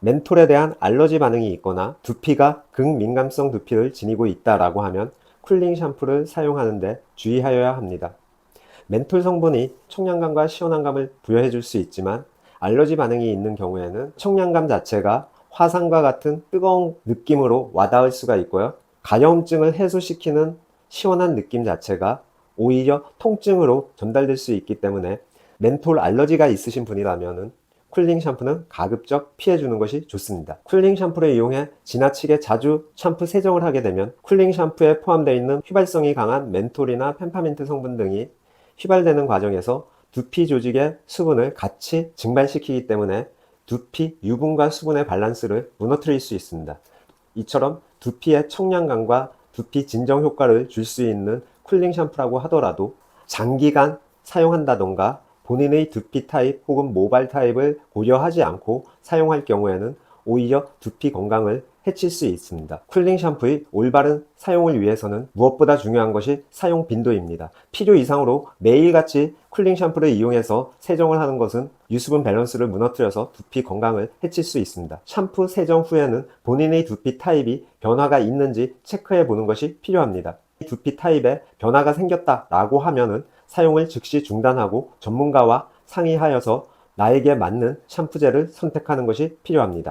멘톨에 대한 알러지 반응이 있거나 두피가 극민감성 두피를 지니고 있다라고 하면 쿨링 샴푸를 사용하는데 주의하여야 합니다. 멘톨 성분이 청량감과 시원함감을 부여해 줄 수 있지만 알러지 반응이 있는 경우에는 청량감 자체가 화상과 같은 뜨거운 느낌으로 와닿을 수가 있고요. 가려움증을 해소시키는 시원한 느낌 자체가 오히려 통증으로 전달될 수 있기 때문에 멘톨 알러지가 있으신 분이라면은 쿨링 샴푸는 가급적 피해주는 것이 좋습니다. 쿨링 샴푸를 이용해 지나치게 자주 샴푸 세정을 하게 되면 쿨링 샴푸에 포함되어 있는 휘발성이 강한 멘톨이나 펜파민트 성분 등이 휘발되는 과정에서 두피 조직의 수분을 같이 증발시키기 때문에 두피 유분과 수분의 밸런스를 무너뜨릴 수 있습니다. 이처럼 두피의 청량감과 두피 진정 효과를 줄 수 있는 쿨링 샴푸라고 하더라도 장기간 사용한다던가 본인의 두피 타입 혹은 모발 타입을 고려하지 않고 사용할 경우에는 오히려 두피 건강을 해칠 수 있습니다. 쿨링 샴푸의 올바른 사용을 위해서는 무엇보다 중요한 것이 사용 빈도입니다. 필요 이상으로 매일같이 쿨링 샴푸를 이용해서 세정을 하는 것은 유수분 밸런스를 무너뜨려서 두피 건강을 해칠 수 있습니다. 샴푸 세정 후에는 본인의 두피 타입이 변화가 있는지 체크해 보는 것이 필요합니다. 두피 타입에 변화가 생겼다 라고 하면은 사용을 즉시 중단하고 전문가와 상의하여서 나에게 맞는 샴푸제를 선택하는 것이 필요합니다.